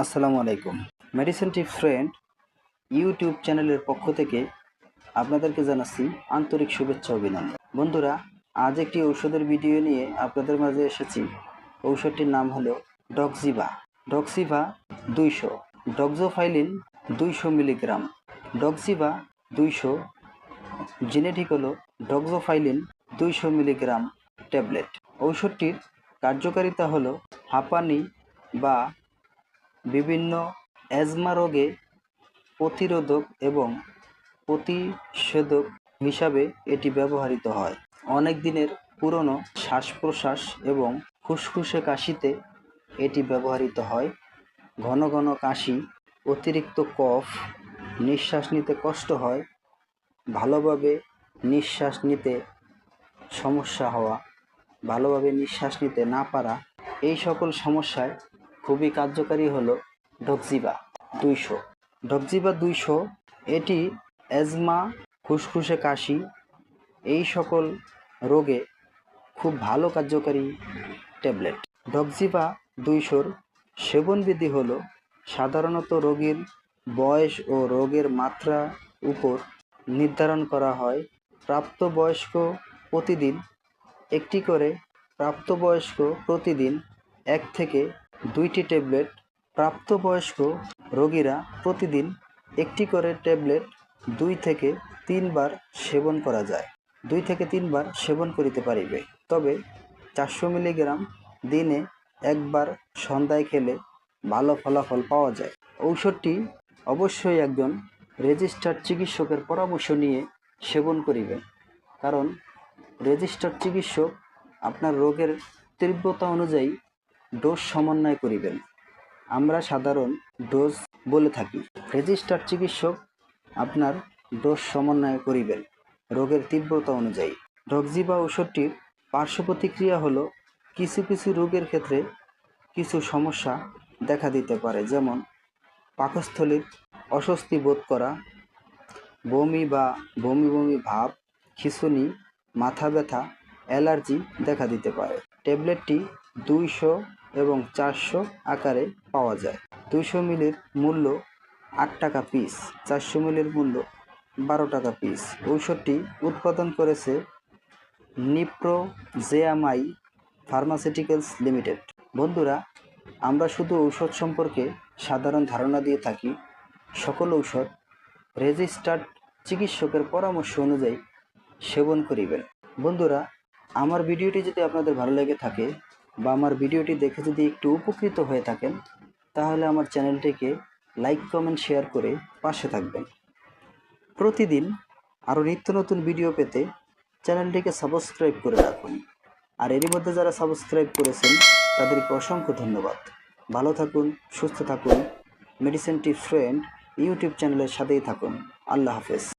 আসসালামু আলাইকুম। মেডিসিন টিপ friend YouTube চ্যানেলের পক্ষ থেকে আপনাদেরকে জানাচ্ছি আন্তরিক শুভেচ্ছা অভিনন্দন। বন্ধুরা, আজ একটি ঔষধের ভিডিও নিয়ে আপনাদের মাঝে এসেছি। ঔষধটির নাম হলো ডক্সিভা ডক্সিভা দুইশো ডক্সোফাইলিন দুইশো মিলিগ্রাম। ডক্সিভা দুইশো জেনেটিক হলো ডক্সোফাইলিন দুইশো মিলিগ্রাম ট্যাবলেট। ঔষধটির কার্যকারিতা হলো হাঁপানি বা বিভিন্ন অ্যাজমা রোগে প্রতিরোধক এবং প্রতিষেধক হিসাবে এটি ব্যবহৃত হয়। অনেক দিনের পুরনো শ্বাস প্রশ্বাস এবং ফুসফুসে কাশিতে এটি ব্যবহৃত হয়। ঘন ঘন কাশি, অতিরিক্ত কফ, নিঃশ্বাস নিতে কষ্ট হয়, ভালোভাবে নিঃশ্বাস নিতে সমস্যা হওয়া, ভালোভাবে নিঃশ্বাস নিতে না পারা, এই সকল সমস্যায় খুবই কার্যকারী হলো ডক্সিবা দুইশো। ডক্সিবা দুইশো, এটি অ্যাজমা ফুসফুসে কাশি, এই সকল রোগে খুব ভালো কার্যকারী ট্যাবলেট। ডক্সিবা দুইশোর সেবনবিধি হল সাধারণত রোগীর বয়স ও রোগের মাত্রা উপর নির্ধারণ করা হয়। প্রাপ্তবয়স্ক প্রতিদিন একটি করে প্রাপ্তবয়স্ক প্রতিদিন এক থেকে দুইটি ট্যাবলেট প্রাপ্তবয়স্ক রোগীরা প্রতিদিন একটি করে ট্যাবলেট দুই থেকে তিনবার সেবন করা যায়। দুই থেকে তিনবার সেবন করিতে পারিবে। তবে চারশো মিলিগ্রাম দিনে একবার সন্ধ্যায় খেলে ভালো ফলাফল পাওয়া যায়। ঔষধটি অবশ্যই একজন রেজিস্টার্ড চিকিৎসকের পরামর্শ নিয়ে সেবন করিবেন। কারণ রেজিস্টার্ড চিকিৎসক আপনার রোগের তীব্রতা অনুযায়ী ডোজ সমন্বয় করিবেন। আমরা সাধারণ ডোজ বলে থাকি। রেজিস্টার্ড চিকিৎসক আপনার ডোজ সমন্বয় করিবেন রোগের তীব্রতা অনুযায়ী। ডক্সিবা ওষুধটির পার্শ্ব প্রতিক্রিয়া হলো কিছু কিছু রোগের ক্ষেত্রে কিছু সমস্যা দেখা দিতে পারে, যেমন পাকস্থলীর অস্বস্তি বোধ করা, বমি বা বমি বমি ভাব, খিঁচুনি, মাথা ব্যথা, অ্যালার্জি দেখা দিতে পারে। ট্যাবলেটটি দুইশো এবং চারশো আকারে পাওয়া যায়। দুইশো মিলির মূল্য আট টাকা পিস চারশো মিলির মূল্য বারো টাকা পিস ঔষধটি উৎপাদন করেছে নিপ্রো জেএমআই ফার্মাসিউটিক্যালস লিমিটেড। বন্ধুরা, আমরা শুধু ঔষধ সম্পর্কে সাধারণ ধারণা দিয়ে থাকি। সকল ঔষধ রেজিস্টার্ড চিকিৎসকের পরামর্শ অনুযায়ী সেবন করিবেন। বন্ধুরা, আমার ভিডিওটি যদি আপনাদের ভালো লেগে থাকে বা আমার ভিডিওটি দেখে যদি একটু উপকৃত হয়ে থাকেন, তাহলে আমার চ্যানেলটিকে লাইক, কমেন্ট, শেয়ার করে পাশে থাকবেন। প্রতিদিন আরও নিত্য নতুন ভিডিও পেতে চ্যানেলটিকে সাবস্ক্রাইব করে রাখুন। আর এরই মধ্যে যারা সাবস্ক্রাইব করেছেন, তাদেরকে অসংখ্য ধন্যবাদ। ভালো থাকুন, সুস্থ থাকুন মেডিসিন টিপ ফ্রেন্ড ইউটিউব চ্যানেলের সাথেই থাকুন। আল্লাহ হাফেজ।